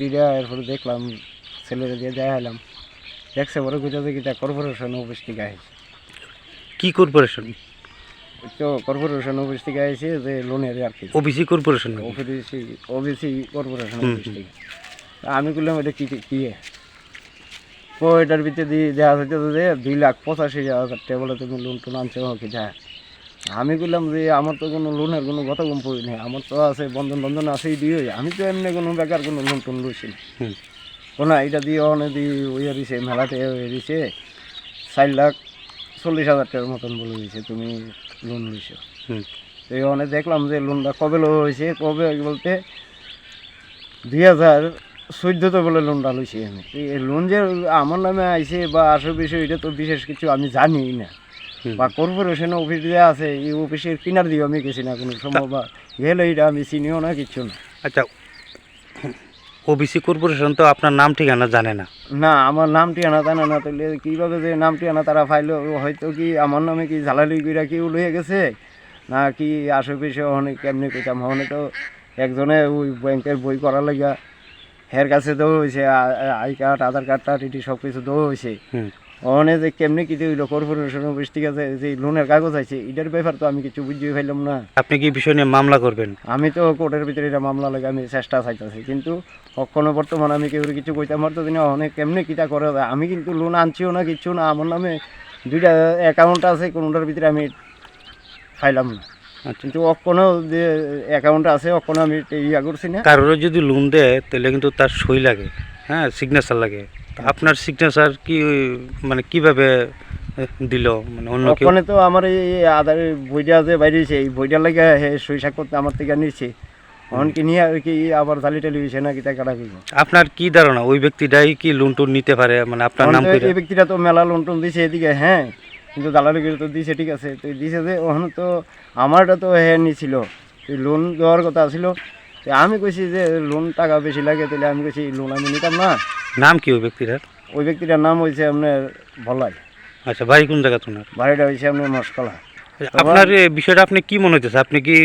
দিদা এরপরে দেখলাম ছেলেরা দিয়ে দেখা এলাম দেখছে বড় থেকে কর্পোরেশন অফিস থেকে আসছে কি কর্পোরেশন? তো কর্পোরেশন অফিস থেকে আসছে যে লোনের আর কি। OBC corporation OBC OBC corporation office থেকে। আমি বললাম এটা কি কি তো এটার ভিতরে দিয়ে দেওয়া হচ্ছে যে দুই লাখ পঁচাশি হাজার টাকা বলে তুমি লোন টোন আনছো কি যা। আমি বললাম যে আমার তো কোনো লোনের কোনো কথা কম পড়ি নেই আমার তো আছে বন্ধন বন্ধন আছেই দিয়ে আমি তো এমনি কোনো বেকার কোনো লোন টোন লইছি না। শোনা এটা দিয়ে অনেক দিয়ে ওই দিছে মেলাতে দিছে চার লাখ চল্লিশ হাজার টাকার মতন বলে দিছে তুমি লোন লইছো হুম। তো অনেক দেখলাম যে লোনটা কবে লো হয়েছে কবে বলতে দুই হাজার চোদ্দোতে বলে লোনটা লইছি আমি এই লোন যে আমার নামে আইছে বা বিষয় এটা তো বিশেষ কিছু আমি জানি না। বা কর্পোরেশন অফিস যে আছে এই অফিসের কিনার দিয়ে আমি গেছি না কোনো সময় বা গেলে এটা আমি চিনিও না কিচ্ছু না। আচ্ছা ওবিসি কর্পোরেশন তো আপনার নাম ঠিকানা জানে না। না আমার নাম ঠিকানা জানে না তাহলে কীভাবে যে নাম ঠিকানা তারা ফাইলো হয়তো কি আমার নামে কি ঝালালি কইরা কি লইয়া গেছে? না কি আশেপাশে অনেক কেমনি কইতাম হনে তো একজনে ওই ব্যাংকের বই করার লাগা হের কাছে দেওয়া হয়েছে আই কার্ড আধার কার্ডটা টিটি সব কিছু দেওয়া হয়েছে অনে যে কেমনি কিছু হইল কর্পোরেশন অফিস ঠিক আছে যে লোনের কাগজ আছে এটার ব্যাপার তো আমি কিছু বুঝিয়ে ফেললাম না। আপনি কি বিষয় নিয়ে মামলা করবেন? আমি তো কোর্টের ভিতরে এটা মামলা লাগে আমি চেষ্টা চাইতেছি কিন্তু কখনো বর্তমানে আমি কেউ কিছু কইতাম পারতো না অনেক কেমনে কিটা করে। আমি কিন্তু লোন আনছিও না কিছু না আমার নামে দুইটা অ্যাকাউন্ট আছে কোনোটার ভিতরে আমি ফাইলাম না। আচ্ছা। কিন্তু অকনো যে অ্যাকাউন্ট আছে অকনো আমি ইয়া করছি না। কারোর যদি লোন দেয় তাহলে কিন্তু তার সই লাগে। হ্যাঁ সিগনেচার লাগে। আপনার সিগনেচার কি মানে কীভাবে দিল? মানে অন্য অকনে তো আমার এই আধার বইটা যে বাইরেছে এই বইটার লাগে সই সাক্ষর আমার থেকে নিচ্ছে অনকে নিয়ে আর কি আবার জালি টালি হয়েছে না কিতা কাটা আপনার কি ধারণা? ওই ব্যক্তিটাই কি লোন টোন নিতে পারে? মানে আপনার নাম এই ব্যক্তিটা তো মেলা লোন টোন দিছে এদিকে হ্যাঁ। কিন্তু দালালি করে তো দিছে ঠিক আছে। তো দিছে যে ওখানে তো আমারটা তো হ্যাঁ নিছিল। তুই লোন দেওয়ার কথা ছিল তো আমি কইছি যে লোন টাকা বেশি লাগে তাহলে আমি কইছি লোন আমি নিতাম না। নাম কি ওই ব্যক্তিটার? ওই ব্যক্তিটার নাম হয়েছে আপনার ভলাই আচ্ছা বাড়ি কোন জায়গা তোমার বাড়িটা হয়েছে আপনার মশকলা। আপনার এই বিষয়টা আপনি কি মনে হচ্ছে আপনি কি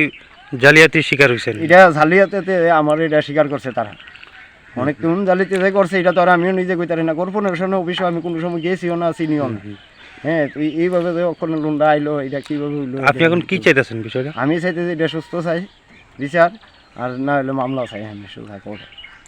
জালিয়াতির শিকার হয়েছেন এটা ঝালিয়াতে আমার এটা স্বীকার করছে তারা। অনেক কোন জালিতে যে করছে এটা তো আর আমিও নিজে কইতারি না। কর্পোরেশন অফিসে আমি কোনো সময় গেছিও না চিনিও না। হ্যাঁ তুই এইভাবে যে ওখানে লোনটা আইলো এটা কীভাবে হইল আপনি এখন কি চাইতেছেন বিষয়টা? আমি চাইতেছি এটা সুস্থ চাই। বিচার আর না হলে মামলা চাই আমি শুধু কোর্টে